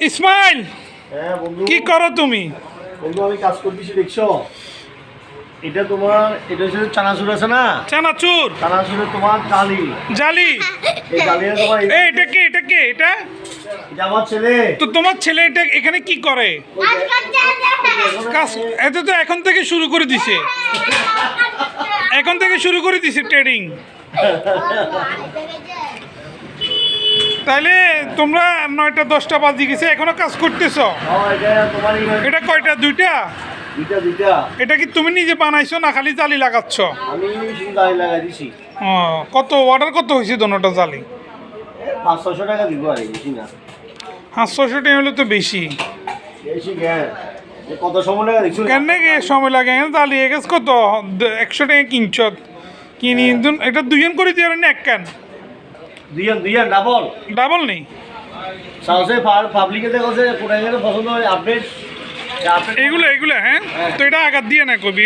ইসমাইল হ্যাঁ কি করো তুমি? বন্ধু আমি কাজ করতেছি দেখছ? এটা তোমার এটা হচ্ছে চানাচুর আছে না? চানাচুর। চানাচুরে তোমার জালি। জালি? এই এটা কে এটা কে এটা? আমার ছেলে। তো তোমার ছেলে এটা এখানে কি করে? কাজ এত তো এখন থেকে শুরু করে দিছে। এখন থেকে শুরু করে দিছে ট্রেডিং তাইলে তোমরা নয়টা দশটা বাজি গেছে এখনও কাজ করতেছ? এটা এই- এটা কয়টা? দুইটা? এটা কি তুমি নিজে বানাইছো না খালি জালি লাগাচ্ছ? কত অর্ডার কত হয়েছে দোনোটা জালি? পাঁচ ছশো টাকা দিব আর বেশি না। টাকা হলে তো বেশি। বেশি কত সময় লাগা? কেন সময় লাগে? জালি কত? একশো টাকা কিনছ কিনি দুন- এটা দুজন করে দিয়ে এক কান? দুইজন দুইজন ডাবল ডাবল নেই। সাহসে পাবলিকে দেখো যে কোথায় পছন্দ হয় আপডেট আপডেট এগুলো এগুলো হ্যাঁ। তো এটা আঘাত দিয়ে না কবি?